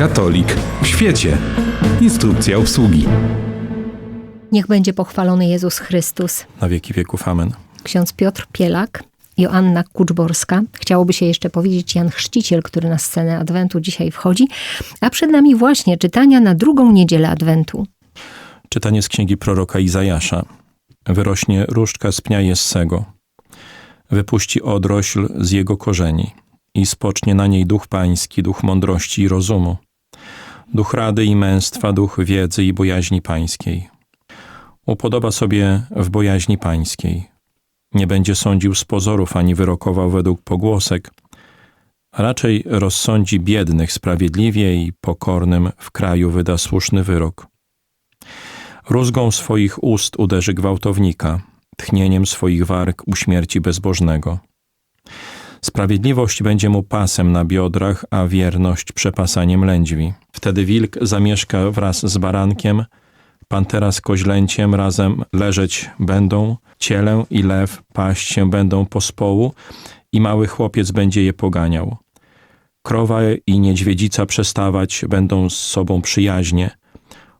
Katolik w świecie. Instrukcja obsługi. Niech będzie pochwalony Jezus Chrystus. na wieki wieków. Amen. Ksiądz Piotr Pielak, Joanna Kuczborska. Chciałoby się jeszcze powiedzieć Jan Chrzciciel, który na scenę Adwentu dzisiaj wchodzi. A przed nami właśnie czytania na drugą niedzielę Adwentu. Czytanie z księgi proroka Izajasza. Wyrośnie różdżka z pnia Jessego. Wypuści odrośl z jego korzeni i spocznie na niej duch pański, duch mądrości i rozumu. Duch rady i męstwa, duch wiedzy i bojaźni pańskiej. Upodoba sobie w bojaźni pańskiej. Nie będzie sądził z pozorów ani wyrokował według pogłosek, a raczej rozsądzi biednych sprawiedliwie i pokornym w kraju wyda słuszny wyrok. Rózgą swoich ust uderzy gwałtownika, tchnieniem swoich warg uśmierci bezbożnego. Sprawiedliwość będzie mu pasem na biodrach, a wierność przepasaniem lędźwi. Wtedy wilk zamieszka wraz z barankiem, pantera z koźlęciem razem leżeć będą, cielę i lew paść się będą pospołu i mały chłopiec będzie je poganiał. Krowa i niedźwiedzica przestawać będą z sobą przyjaźnie,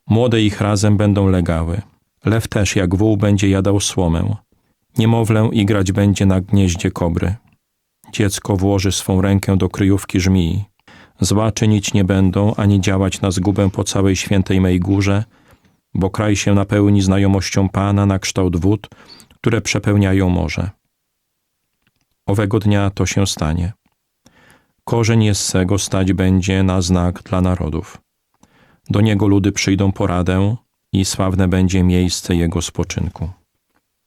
młode ich razem będą legały. Lew też jak wół będzie jadał słomę. Niemowlę igrać będzie na gnieździe kobry. Dziecko włoży swą rękę do kryjówki żmii. Zła czynić nie będą, ani działać na zgubę po całej świętej mej górze, bo kraj się napełni znajomością Pana na kształt wód, które przepełniają morze. Owego dnia to się stanie. Korzeń Jessego stać będzie na znak dla narodów. Do niego ludy przyjdą poradę i sławne będzie miejsce jego spoczynku.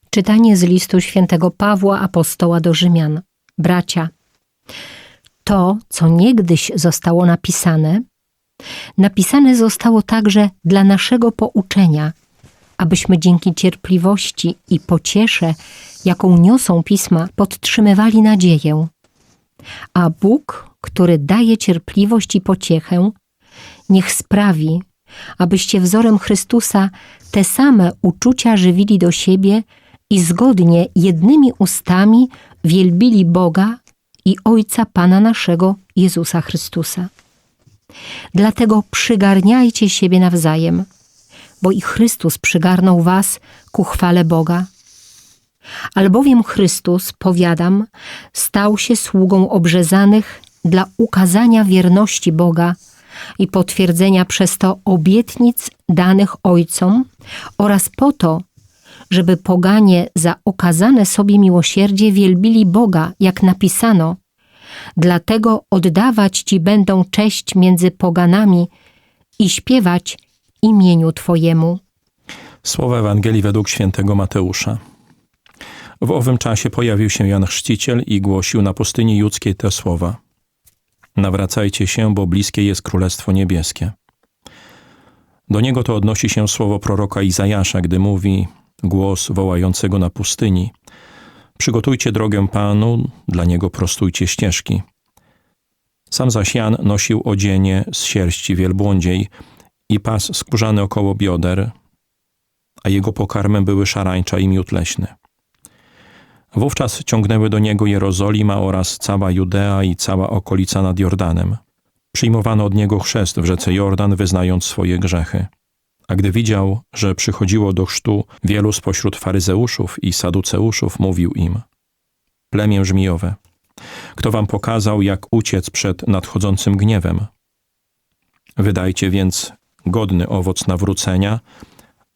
Czytanie z listu świętego Pawła Apostoła do Rzymian. Bracia, to, co niegdyś zostało napisane, napisane zostało także dla naszego pouczenia, abyśmy dzięki cierpliwości i pociesze, jaką niosą pisma, podtrzymywali nadzieję. A Bóg, który daje cierpliwość i pociechę, niech sprawi, abyście wzorem Chrystusa te same uczucia żywili do siebie i zgodnie jednymi ustami wielbili Boga i Ojca Pana naszego Jezusa Chrystusa. Dlatego przygarniajcie siebie nawzajem, bo i Chrystus przygarnął was ku chwale Boga. Albowiem Chrystus, powiadam, stał się sługą obrzezanych dla ukazania wierności Boga i potwierdzenia przez to obietnic danych Ojcom oraz po to, żeby poganie za okazane sobie miłosierdzie wielbili Boga, jak napisano. Dlatego oddawać Ci będą cześć między poganami i śpiewać imieniu Twojemu. Słowa Ewangelii według świętego Mateusza. W owym czasie pojawił się Jan Chrzciciel i głosił na pustyni judzkiej te słowa. Nawracajcie się, bo bliskie jest Królestwo Niebieskie. Do niego to odnosi się słowo proroka Izajasza, gdy mówi głos wołającego na pustyni. Przygotujcie drogę Panu, dla Niego prostujcie ścieżki. Sam zaś Jan nosił odzienie z sierści wielbłądziej i pas skórzany około bioder, a jego pokarmem były szarańcza i miód leśny. Wówczas ciągnęły do niego Jerozolima oraz cała Judea i cała okolica nad Jordanem. Przyjmowano od niego chrzest w rzece Jordan, wyznając swoje grzechy. A gdy widział, że przychodziło do chrztu wielu spośród faryzeuszów i saduceuszów, mówił im: Plemię żmijowe, kto wam pokazał, jak uciec przed nadchodzącym gniewem? Wydajcie więc godny owoc nawrócenia,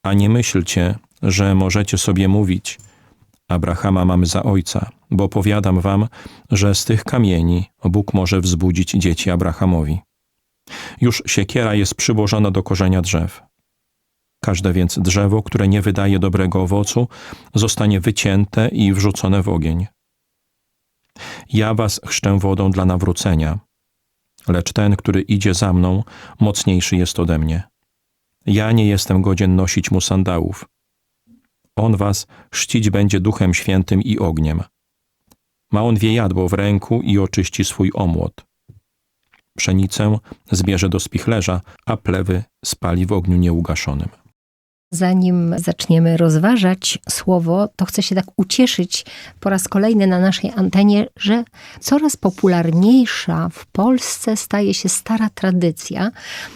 a nie myślcie, że możecie sobie mówić: Abrahama mamy za ojca, bo powiadam wam, że z tych kamieni Bóg może wzbudzić dzieci Abrahamowi. Już siekiera jest przyłożona do korzenia drzew. Każde więc drzewo, które nie wydaje dobrego owocu, zostanie wycięte i wrzucone w ogień. Ja was chrzczę wodą dla nawrócenia, lecz ten, który idzie za mną, mocniejszy jest ode mnie. Ja nie jestem godzien nosić mu sandałów. On was chrzcić będzie duchem świętym i ogniem. Ma on wiejadło w ręku i oczyści swój omłot. Pszenicę zbierze do spichlerza, a plewy spali w ogniu nieugaszonym. Zanim zaczniemy rozważać słowo, to chcę się tak ucieszyć po raz kolejny na naszej antenie, że coraz popularniejsza w Polsce staje się stara tradycja,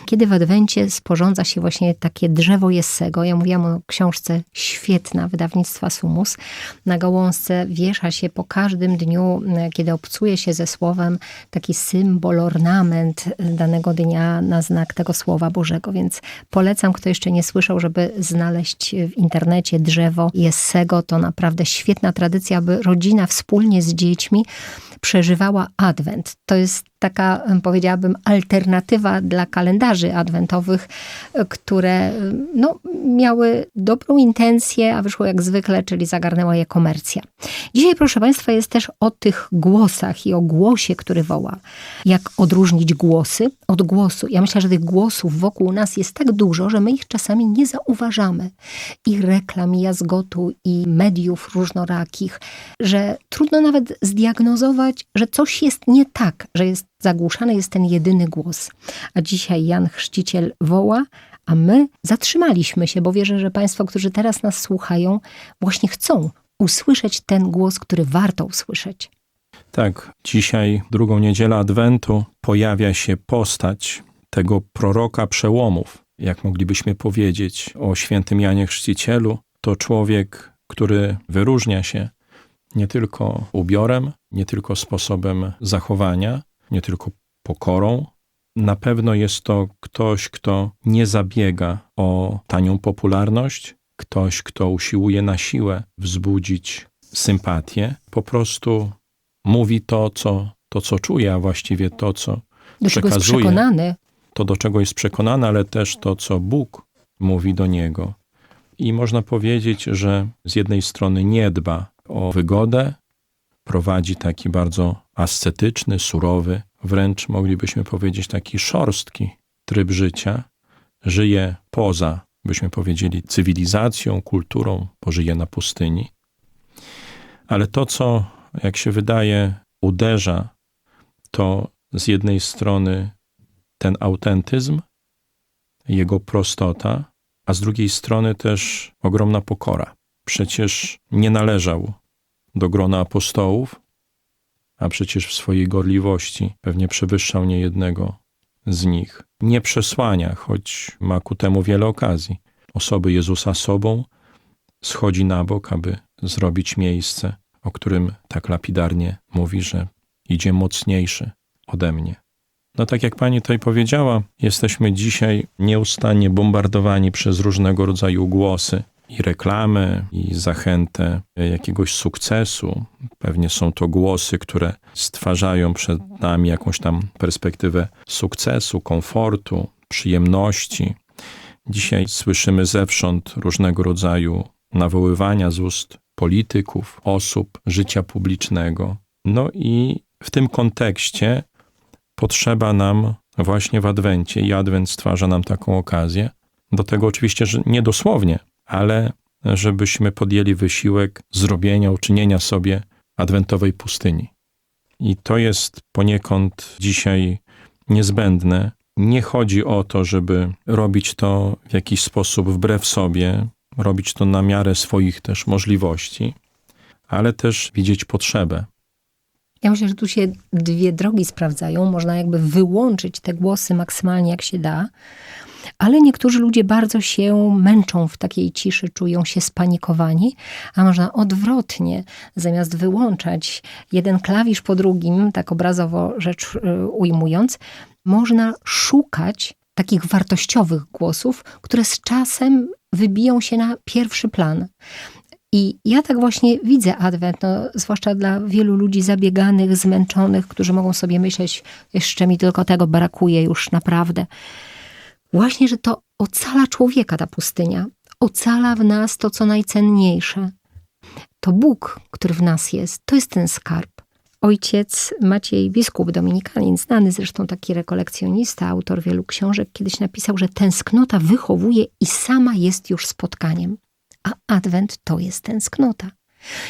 kiedy w Adwencie sporządza się właśnie takie drzewo Jessego. Ja mówiłam o książce świetna wydawnictwa Sumus. Na gałązce wiesza się po każdym dniu, kiedy obcuje się ze słowem, taki symbol, ornament danego dnia na znak tego Słowa Bożego. Więc polecam, kto jeszcze nie słyszał, żeby znaleźć w internecie drzewo Jessego. To naprawdę świetna tradycja, by rodzina wspólnie z dziećmi przeżywała Adwent. To jest taka, powiedziałabym, alternatywa dla kalendarzy adwentowych, które no, miały dobrą intencję, a wyszło jak zwykle, czyli zagarnęła je komercja. Dzisiaj, proszę Państwa, jest też o tych głosach i o głosie, który woła. Jak odróżnić głosy od głosu? Ja myślę, że tych głosów wokół nas jest tak dużo, że my ich czasami nie zauważamy. I reklam, i jazgotu, i mediów różnorakich, że trudno nawet zdiagnozować, że coś jest nie tak, że jest zagłuszany jest ten jedyny głos. A dzisiaj Jan Chrzciciel woła, a my zatrzymaliśmy się, bo wierzę, że Państwo, którzy teraz nas słuchają, właśnie chcą usłyszeć ten głos, który warto usłyszeć. Tak, dzisiaj, drugą niedzielę Adwentu, pojawia się postać tego proroka przełomów, jak moglibyśmy powiedzieć o świętym Janie Chrzcicielu. To człowiek, który wyróżnia się nie tylko ubiorem, nie tylko sposobem zachowania, nie tylko pokorą. Na pewno jest to ktoś, kto nie zabiega o tanią popularność, ktoś, kto usiłuje na siłę wzbudzić sympatię, po prostu mówi to, co, to, co czuje, a właściwie to, co do przekazuje. przekonany. To, do czego jest przekonany, ale też to, co Bóg mówi do niego. I można powiedzieć, że z jednej strony nie dba o wygodę, prowadzi taki bardzo ascetyczny, surowy, wręcz moglibyśmy powiedzieć taki szorstki tryb życia. Żyje poza, byśmy powiedzieli, cywilizacją, kulturą, pożyje na pustyni. Ale to, co, jak się wydaje, uderza, to z jednej strony ten autentyzm, jego prostota, a z drugiej strony też ogromna pokora. Przecież nie należał do grona apostołów, a przecież w swojej gorliwości pewnie przewyższał niejednego z nich. Nie przesłania, choć ma ku temu wiele okazji. Osoby Jezusa sobą schodzi na bok, aby zrobić miejsce, o którym tak lapidarnie mówi, że idzie mocniejszy ode mnie. No tak jak pani tutaj powiedziała, jesteśmy dzisiaj nieustannie bombardowani przez różnego rodzaju głosy, i reklamy, i zachętę jakiegoś sukcesu. Pewnie są to głosy, które stwarzają przed nami jakąś tam perspektywę sukcesu, komfortu, przyjemności. Dzisiaj słyszymy zewsząd różnego rodzaju nawoływania z ust polityków, osób życia publicznego. No i w tym kontekście potrzeba nam właśnie w Adwencie, i Adwent stwarza nam taką okazję, do tego oczywiście, że nie dosłownie, ale żebyśmy podjęli wysiłek zrobienia, uczynienia sobie adwentowej pustyni. I to jest poniekąd dzisiaj niezbędne. Nie chodzi o to, żeby robić to w jakiś sposób wbrew sobie, robić to na miarę swoich też możliwości, ale też widzieć potrzebę. Ja myślę, że tu się dwie drogi sprawdzają. Można jakby wyłączyć te głosy maksymalnie jak się da, ale niektórzy ludzie bardzo się męczą w takiej ciszy, czują się spanikowani, a można odwrotnie, zamiast wyłączać jeden klawisz po drugim, tak obrazowo rzecz y, ujmując, można szukać takich wartościowych głosów, które z czasem wybiją się na pierwszy plan. I ja tak właśnie widzę Adwent, no, zwłaszcza dla wielu ludzi zabieganych, zmęczonych, którzy mogą sobie myśleć, jeszcze mi tylko tego brakuje już naprawdę. Właśnie, że to ocala człowieka ta pustynia. Ocala w nas to, co najcenniejsze. To Bóg, który w nas jest, to jest ten skarb. Ojciec Maciej, biskup dominikanin, znany zresztą taki rekolekcjonista, autor wielu książek, kiedyś napisał, że tęsknota wychowuje i sama jest już spotkaniem. A Adwent to jest tęsknota.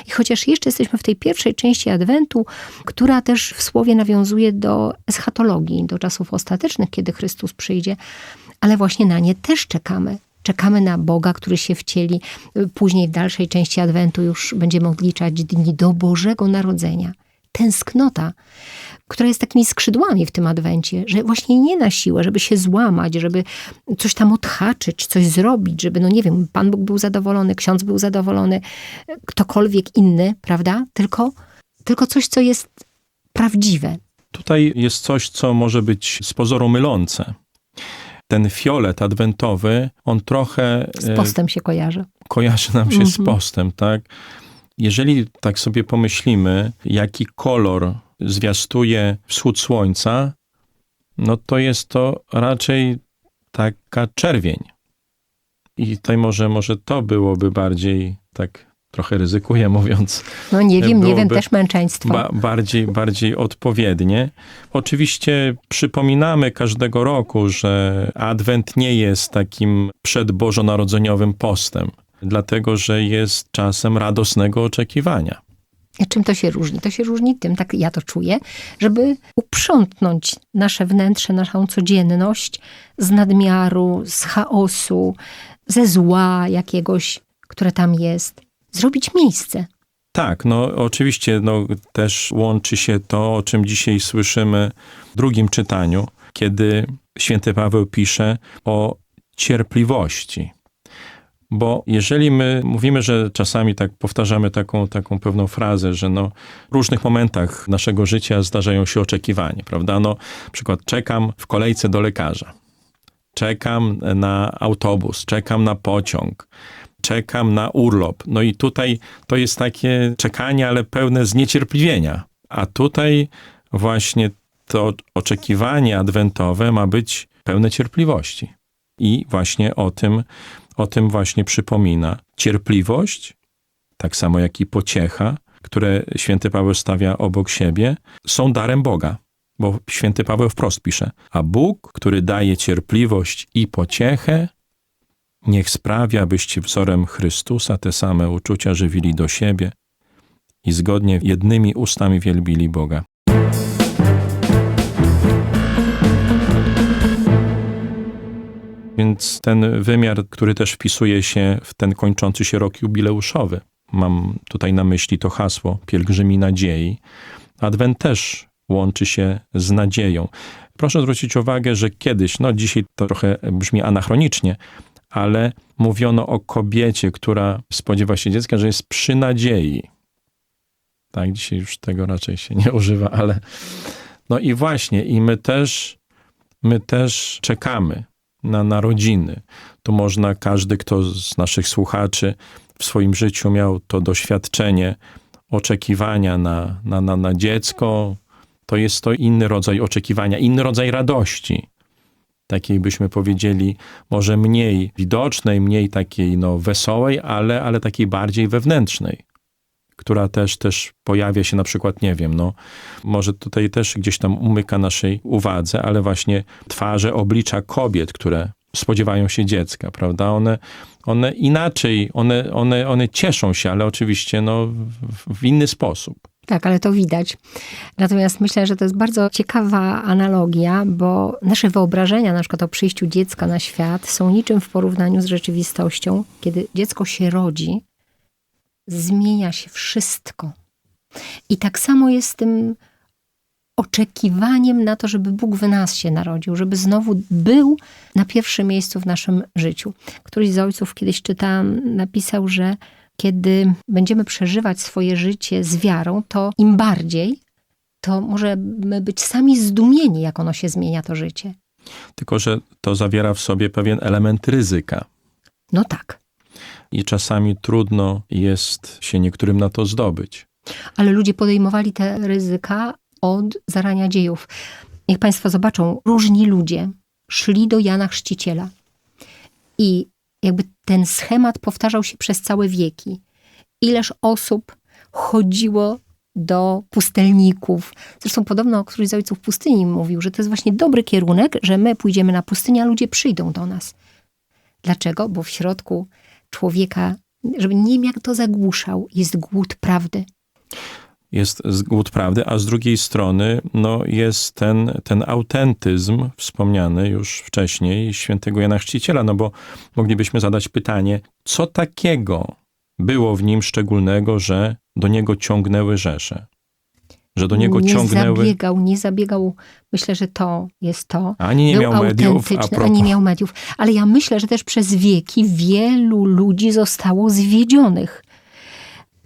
I chociaż jeszcze jesteśmy w tej pierwszej części Adwentu, która też w słowie nawiązuje do eschatologii, do czasów ostatecznych, kiedy Chrystus przyjdzie, ale właśnie na nie też czekamy. czekamy na Boga, który się wcieli. Później w dalszej części Adwentu już będziemy odliczać dni do Bożego Narodzenia. Tęsknota, która jest takimi skrzydłami w tym Adwencie, że właśnie nie na siłę, żeby się złamać, żeby coś tam odhaczyć, coś zrobić, żeby, no nie wiem, Pan Bóg był zadowolony, ksiądz był zadowolony, ktokolwiek inny, prawda? Tylko, tylko coś, co jest prawdziwe. Tutaj jest coś, co może być z pozoru mylące. Ten fiolet adwentowy, on trochę Z e, postem się kojarzy. kojarzy nam się z Mhm. postem, tak? Jeżeli tak sobie pomyślimy, jaki kolor zwiastuje wschód słońca, no to jest to raczej taka czerwień. I tutaj może, może to byłoby bardziej, tak trochę ryzykuję mówiąc, No nie wiem, nie wiem, też męczeństwo. ba- bardziej, bardziej odpowiednie. Oczywiście przypominamy każdego roku, że Adwent nie jest takim przedbożonarodzeniowym postem, dlatego że jest czasem radosnego oczekiwania. A Czym to się różni? To się różni tym, tak ja to czuję, żeby uprzątnąć nasze wnętrze, naszą codzienność z nadmiaru, z chaosu, ze zła jakiegoś, które tam jest. Zrobić miejsce. Tak, no oczywiście no, też łączy się to, o czym dzisiaj słyszymy w drugim czytaniu, kiedy święty Paweł pisze o cierpliwości. Bo jeżeli my mówimy, że czasami tak powtarzamy taką, taką pewną frazę, że no, w różnych momentach naszego życia zdarzają się oczekiwania, prawda? No, na przykład czekam w kolejce do lekarza, czekam na autobus, czekam na pociąg, czekam na urlop. No i tutaj to jest takie czekanie, ale pełne zniecierpliwienia. A tutaj właśnie to oczekiwanie adwentowe ma być pełne cierpliwości. I właśnie o tym, o tym właśnie przypomina. Cierpliwość, tak samo jak i pociecha, które święty Paweł stawia obok siebie, są darem Boga. Bo święty Paweł wprost pisze, a Bóg, który daje cierpliwość i pociechę, Niech sprawia, byście wzorem Chrystusa te same uczucia żywili do siebie i zgodnie jednymi ustami wielbili Boga. Więc ten wymiar, który też wpisuje się w ten kończący się rok jubileuszowy, mam tutaj na myśli to hasło pielgrzymi nadziei. Adwent też łączy się z nadzieją. Proszę zwrócić uwagę, że kiedyś, no dzisiaj to trochę brzmi anachronicznie, ale mówiono o kobiecie, która spodziewa się dziecka, że jest przy nadziei. Tak, dzisiaj już tego raczej się nie używa, ale no i właśnie, i my też, my też czekamy na narodziny. Tu można, każdy, kto z naszych słuchaczy w swoim życiu miał to doświadczenie oczekiwania na, na, na, na dziecko, to jest to inny rodzaj oczekiwania, inny rodzaj radości takiej byśmy powiedzieli, może mniej widocznej, mniej takiej no, wesołej, ale, ale takiej bardziej wewnętrznej, która też, też pojawia się na przykład, nie wiem, no, może tutaj też gdzieś tam umyka naszej uwadze, ale właśnie twarze, oblicza kobiet, które spodziewają się dziecka, prawda? One, one inaczej, one, one, one cieszą się, ale oczywiście no, w, w inny sposób. Tak, ale to widać. Natomiast myślę, że to jest bardzo ciekawa analogia, bo nasze wyobrażenia, na przykład o przyjściu dziecka na świat, są niczym w porównaniu z rzeczywistością. Kiedy dziecko się rodzi, zmienia się wszystko. I tak samo jest z tym oczekiwaniem na to, żeby Bóg w nas się narodził, żeby znowu był na pierwszym miejscu w naszym życiu. Któryś z ojców kiedyś czytałam, napisał, że kiedy będziemy przeżywać swoje życie z wiarą, to im bardziej, to możemy być sami zdumieni, jak ono się zmienia, to życie. Tylko, że to zawiera w sobie pewien element ryzyka. No tak. I czasami trudno jest się niektórym na to zdobyć. Ale ludzie podejmowali te ryzyka od zarania dziejów. Niech Państwo zobaczą, różni ludzie szli do Jana Chrzciciela. I jakby ten schemat powtarzał się przez całe wieki. Ileż osób chodziło do pustelników. Zresztą podobno któryś z ojców pustyni mówił, że to jest właśnie dobry kierunek, że my pójdziemy na pustynię, a ludzie przyjdą do nas. Dlaczego? Bo w środku człowieka, żeby nie wiem jak to zagłuszał, jest głód prawdy. Jest głód prawdy, a z drugiej strony no, jest ten, ten autentyzm wspomniany już wcześniej świętego Jana Chrzciciela, no bo moglibyśmy zadać pytanie, co takiego było w nim szczególnego, że do niego ciągnęły rzesze? Że do niego nie ciągnęły... zabiegał, nie zabiegał. Myślę, że to jest to. Ani nie Był miał mediów, a ani nie miał mediów. Ale ja myślę, że też przez wieki wielu ludzi zostało zwiedzionych.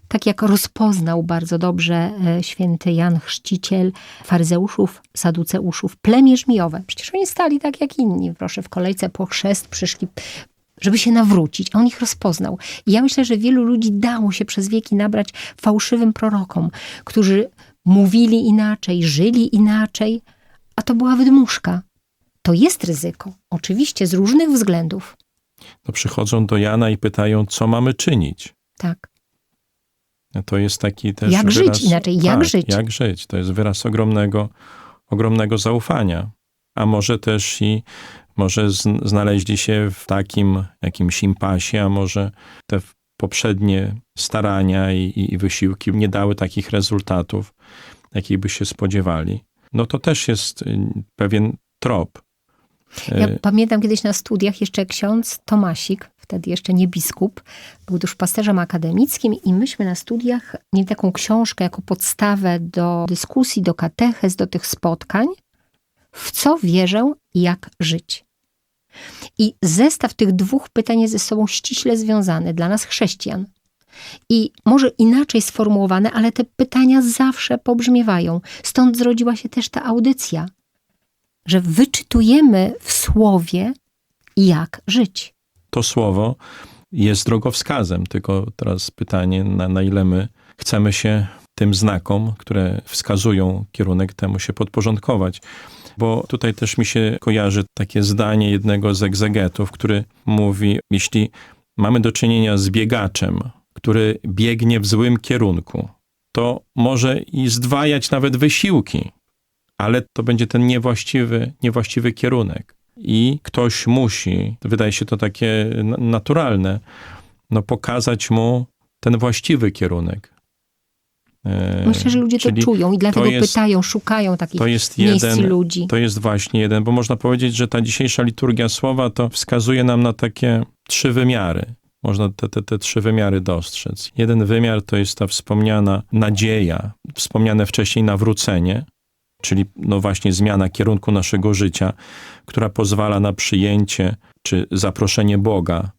Tak jak rozpoznał bardzo dobrze e, święty Jan Chrzciciel faryzeuszów, saduceuszów, plemię żmijowe. Przecież oni stali tak jak inni, proszę, w kolejce po chrzest przyszli, żeby się nawrócić. A on ich rozpoznał. I ja myślę, że wielu ludzi dało się przez wieki nabrać fałszywym prorokom, którzy mówili inaczej, żyli inaczej, a to była wydmuszka. To jest ryzyko, oczywiście z różnych względów. No, przychodzą do Jana i pytają, co mamy czynić. Tak. To jest taki też Jak żyć wyraz, inaczej, jak tak, żyć. Jak żyć. To jest wyraz ogromnego, ogromnego zaufania. A może też i może znaleźli się w takim jakimś impasie, a może te poprzednie starania i, i, i wysiłki nie dały takich rezultatów, jakich by się spodziewali. No to też jest y, pewien trop. Ja Y, pamiętam kiedyś na studiach jeszcze ksiądz Tomasik, wtedy jeszcze nie biskup, był już pasterzem akademickim i myśmy na studiach mieli taką książkę jako podstawę do dyskusji, do katechez, do tych spotkań, w co wierzę i jak żyć. I zestaw tych dwóch pytań jest ze sobą ściśle związany dla nas chrześcijan. I może inaczej sformułowane, ale te pytania zawsze pobrzmiewają. Stąd zrodziła się też ta audycja, że wyczytujemy w słowie, jak żyć. To słowo jest drogowskazem, tylko teraz pytanie, na, na ile my chcemy się tym znakom, które wskazują kierunek, temu się podporządkować. Bo tutaj też mi się kojarzy takie zdanie jednego z egzegetów, który mówi, jeśli mamy do czynienia z biegaczem, który biegnie w złym kierunku, to może i zdwajać nawet wysiłki, ale to będzie ten niewłaściwy, niewłaściwy kierunek. I ktoś musi, wydaje się to takie na- naturalne, no pokazać mu ten właściwy kierunek. E, Myślę, że ludzie to czyli czują i dlatego jest- pytają, szukają takich To jest miejsc jeden, ludzi. to jest właśnie jeden, bo można powiedzieć, że ta dzisiejsza liturgia słowa to wskazuje nam na takie trzy wymiary. Można te, te, te trzy wymiary dostrzec. Jeden wymiar to jest ta wspomniana nadzieja, wspomniane wcześniej nawrócenie, czyli no właśnie zmiana kierunku naszego życia, która pozwala na przyjęcie czy zaproszenie Boga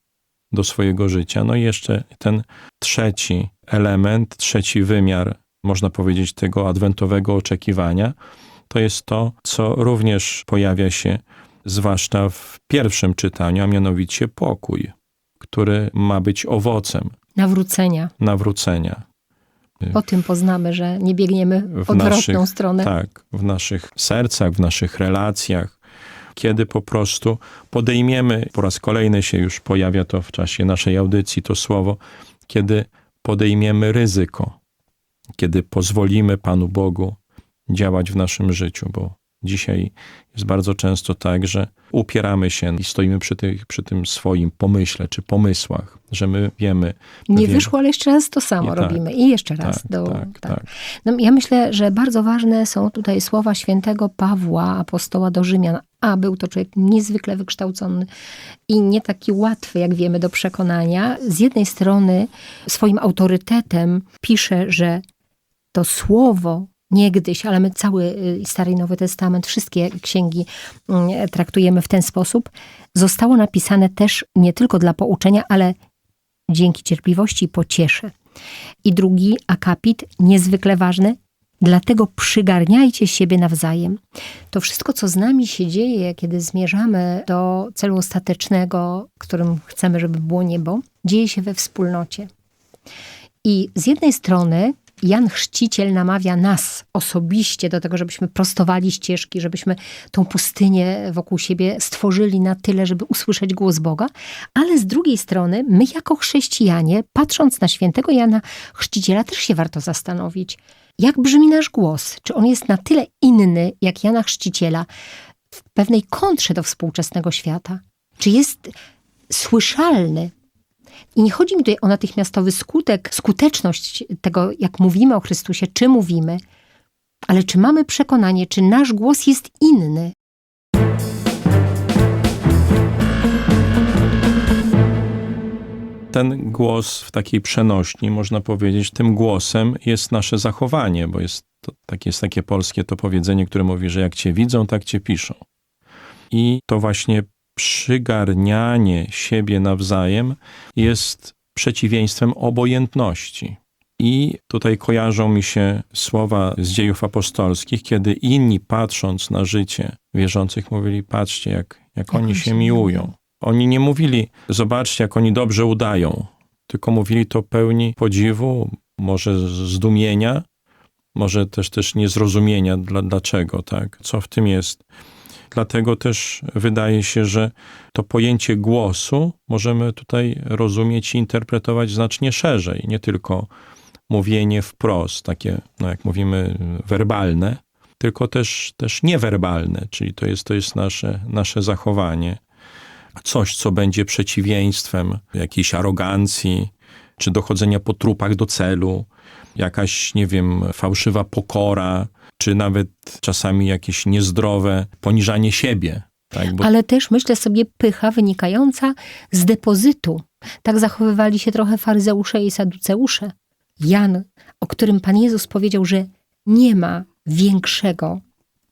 do swojego życia. No i jeszcze ten trzeci element, trzeci wymiar, można powiedzieć, tego adwentowego oczekiwania, to jest to, co również pojawia się zwłaszcza w pierwszym czytaniu, a mianowicie pokój, który ma być owocem Nawrócenia. nawrócenia. Po tym poznamy, że nie biegniemy w odwrotną naszych- stronę. Tak, w naszych sercach, w naszych relacjach, kiedy po prostu podejmiemy, po raz kolejny się już pojawia to w czasie naszej audycji, to słowo, kiedy podejmiemy ryzyko, kiedy pozwolimy Panu Bogu działać w naszym życiu, bo dzisiaj jest bardzo często tak, że upieramy się i stoimy przy, tych, przy tym swoim pomyśle czy pomysłach, że my wiemy. Nie wiemy. wyszło, ale jeszcze raz to samo tak, robimy. I jeszcze raz. Tak, do, tak, tak. No, ja myślę, że bardzo ważne są tutaj słowa świętego Pawła, apostoła do Rzymian. A był to człowiek niezwykle wykształcony i nie taki łatwy, jak wiemy, do przekonania. Z jednej strony swoim autorytetem pisze, że to słowo niegdyś, ale my cały y, Stary i Nowy Testament, wszystkie księgi mm, traktujemy w ten sposób, zostało napisane też nie tylko dla pouczenia, ale dzięki cierpliwości i pociesze. I drugi akapit, niezwykle ważny, dlatego przygarniajcie siebie nawzajem. To wszystko, co z nami się dzieje, kiedy zmierzamy do celu ostatecznego, którym chcemy, żeby było niebo, dzieje się we wspólnocie. I z jednej strony Jan Chrzciciel namawia nas osobiście do tego, żebyśmy prostowali ścieżki, żebyśmy tą pustynię wokół siebie stworzyli na tyle, żeby usłyszeć głos Boga, ale z drugiej strony my jako chrześcijanie, patrząc na świętego Jana Chrzciciela, też się warto zastanowić, jak brzmi nasz głos? Czy on jest na tyle inny jak Jana Chrzciciela w pewnej kontrze do współczesnego świata? Czy jest słyszalny? I nie chodzi mi tutaj o natychmiastowy skutek, skuteczność tego, jak mówimy o Chrystusie, czy mówimy, ale czy mamy przekonanie, czy nasz głos jest inny. Ten głos w takiej przenośni, można powiedzieć, tym głosem jest nasze zachowanie, bo jest, to, tak, jest takie polskie to powiedzenie, które mówi, że jak cię widzą, tak cię piszą. I to właśnie przygarnianie siebie nawzajem jest przeciwieństwem obojętności. I tutaj kojarzą mi się słowa z dziejów apostolskich, kiedy inni patrząc na życie wierzących mówili, patrzcie jak, jak oni się miłują. Oni nie mówili, zobaczcie jak oni dobrze udają, tylko mówili to pełni podziwu, może zdumienia, może też też niezrozumienia dla, dlaczego, tak, co w tym jest. Dlatego też wydaje się, że to pojęcie głosu możemy tutaj rozumieć i interpretować znacznie szerzej, nie tylko mówienie wprost, takie, no jak mówimy, werbalne, tylko też, też niewerbalne, czyli to jest, to jest nasze, nasze zachowanie. Coś, co będzie przeciwieństwem jakiejś arogancji, czy dochodzenia po trupach do celu, jakaś, nie wiem, fałszywa pokora, czy nawet czasami jakieś niezdrowe poniżanie siebie. Tak? Bo Ale też myślę sobie pycha wynikająca z depozytu. Tak zachowywali się trochę faryzeusze i saduceusze. Jan, o którym Pan Jezus powiedział, że nie ma większego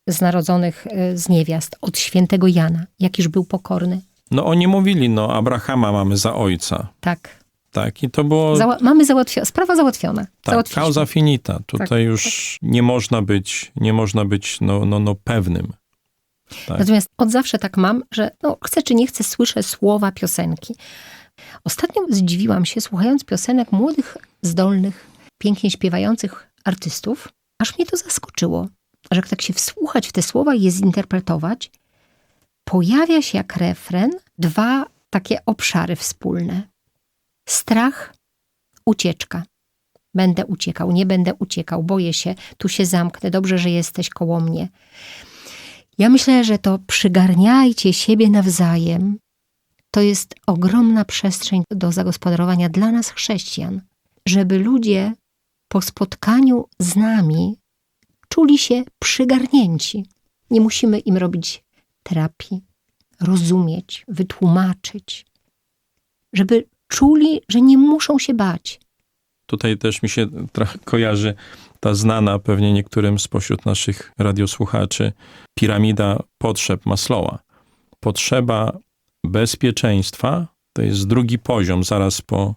z narodzonych e, z niewiast od świętego Jana, jakiż był pokorny. no oni mówili, no Abrahama mamy za ojca. Tak. Tak, i to było Zała- mamy załatwione, sprawa załatwiona. tak, causa finita. Tutaj Tak, już nie można być, nie można być no, no, no pewnym. tak. Natomiast od zawsze tak mam, że no, chcę czy nie chcę, słyszę słowa piosenki. Ostatnio zdziwiłam się, słuchając piosenek młodych, zdolnych, pięknie śpiewających artystów, aż mnie to zaskoczyło, że jak tak się wsłuchać w te słowa i je zinterpretować, pojawia się jak refren dwa takie obszary wspólne. Strach, ucieczka. Będę uciekał, nie będę uciekał, boję się, tu się zamknę, dobrze, że jesteś koło mnie. Ja myślę, że to przygarniajcie siebie nawzajem. To jest ogromna przestrzeń do zagospodarowania dla nas, chrześcijan, żeby ludzie po spotkaniu z nami czuli się przygarnięci. Nie musimy im robić terapii, rozumieć, wytłumaczyć, żeby czuli, że nie muszą się bać. Tutaj też mi się trochę kojarzy ta znana pewnie niektórym spośród naszych radiosłuchaczy piramida potrzeb Maslowa. Potrzeba bezpieczeństwa to jest drugi poziom, zaraz po,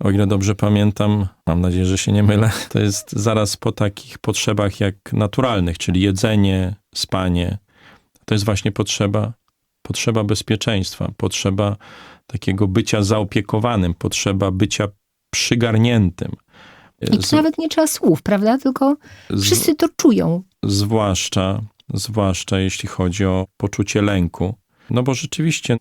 o ile dobrze pamiętam, mam nadzieję, że się nie mylę, to jest zaraz po takich potrzebach jak naturalnych, czyli jedzenie, spanie. To jest właśnie potrzeba, potrzeba bezpieczeństwa, potrzeba takiego bycia zaopiekowanym, potrzeba bycia przygarniętym. I tu nawet nie trzeba słów, prawda? Tylko wszyscy to czują. zwłaszcza, zwłaszcza jeśli chodzi o poczucie lęku. No bo rzeczywiście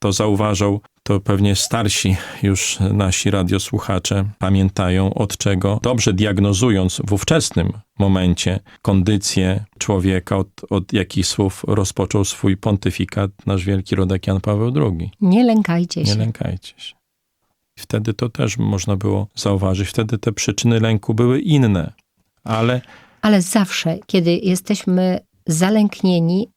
to zauważał, to pewnie starsi już nasi radiosłuchacze pamiętają, od czego dobrze diagnozując w ówczesnym momencie kondycję człowieka, od, od jakich słów rozpoczął swój pontyfikat nasz wielki rodak Jan Paweł II. Nie lękajcie Nie się. lękajcie się. Wtedy to też można było zauważyć. Wtedy te przyczyny lęku były inne, ale Ale zawsze, kiedy jesteśmy zalęknieni,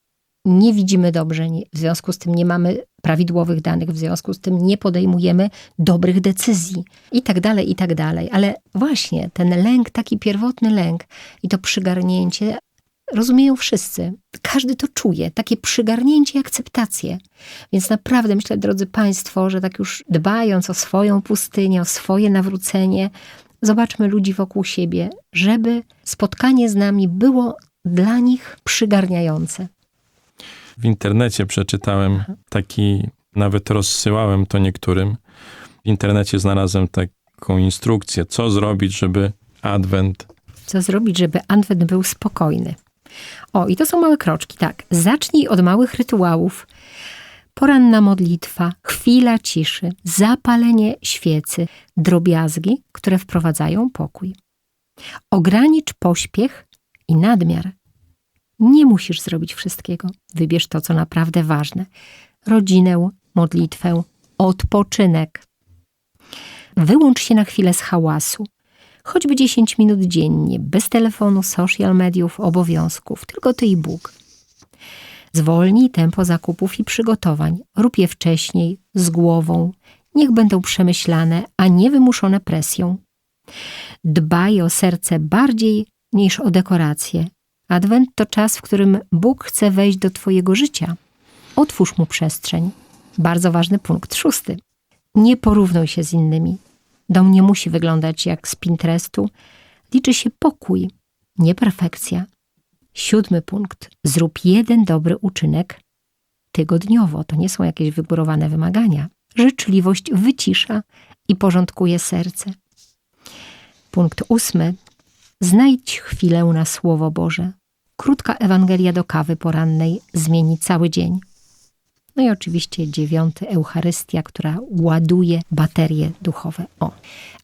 nie widzimy dobrze, nie- w związku z tym nie mamy prawidłowych danych, w związku z tym nie podejmujemy dobrych decyzji i tak dalej, i tak dalej. Ale właśnie ten lęk, taki pierwotny lęk i to przygarnięcie rozumieją wszyscy. Każdy to czuje, takie przygarnięcie i akceptację. Więc naprawdę myślę, drodzy Państwo, że tak już dbając o swoją pustynię, o swoje nawrócenie, zobaczmy ludzi wokół siebie, żeby spotkanie z nami było dla nich przygarniające. W internecie przeczytałem taki, nawet rozsyłałem to niektórym. W internecie znalazłem taką instrukcję, co zrobić, żeby Adwent Co zrobić, żeby Adwent był spokojny? O, i to są małe kroczki, tak. Zacznij od małych rytuałów. Poranna modlitwa, chwila ciszy, zapalenie świecy, drobiazgi, które wprowadzają pokój. Ogranicz pośpiech i nadmiar. Nie musisz zrobić wszystkiego. Wybierz to, co naprawdę ważne. Rodzinę, modlitwę, odpoczynek. Wyłącz się na chwilę z hałasu. Choćby 10 minut dziennie, bez telefonu, social mediów, obowiązków, tylko ty i Bóg. Zwolnij tempo zakupów i przygotowań. Rób je wcześniej, z głową. Niech będą przemyślane, a nie wymuszone presją. Dbaj o serce bardziej niż o dekoracje. Adwent to czas, w którym Bóg chce wejść do Twojego życia. Otwórz mu przestrzeń. Bardzo ważny punkt szósty. Nie porównuj się z innymi. Dom nie musi wyglądać jak z Pinterestu. Liczy się pokój, nie perfekcja. Siódmy punkt. Zrób jeden dobry uczynek tygodniowo. To nie są jakieś wygórowane wymagania. Życzliwość wycisza i porządkuje serce. Punkt ósmy. Znajdź chwilę na Słowo Boże. Krótka Ewangelia do kawy porannej zmieni cały dzień. No i oczywiście dziewiąty Eucharystia, która ładuje baterie duchowe. O.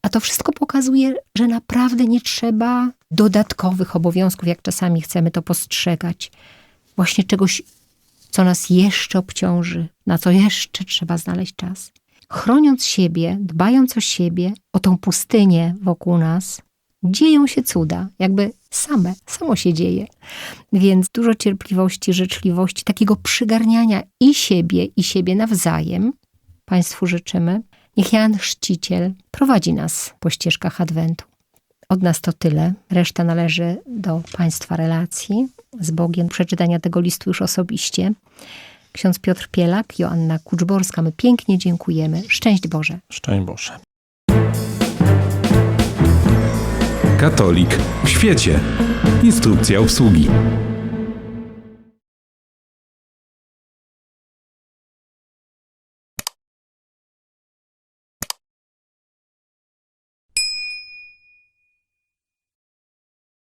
A to wszystko pokazuje, że naprawdę nie trzeba dodatkowych obowiązków, jak czasami chcemy to postrzegać. Właśnie czegoś, co nas jeszcze obciąży, na co jeszcze trzeba znaleźć czas. Chroniąc siebie, dbając o siebie, o tą pustynię wokół nas, dzieją się cuda, jakby same, samo się dzieje. Więc dużo cierpliwości, życzliwości, takiego przygarniania i siebie, i siebie nawzajem Państwu życzymy. Niech Jan Chrzciciel prowadzi nas po ścieżkach Adwentu. Od nas to tyle. Reszta należy do Państwa relacji z Bogiem, przeczytania tego listu już osobiście. Ksiądz Piotr Pielak, Joanna Kuczborska, my pięknie dziękujemy. Szczęść Boże. Szczęść Boże. Katolik w świecie. Instrukcja obsługi.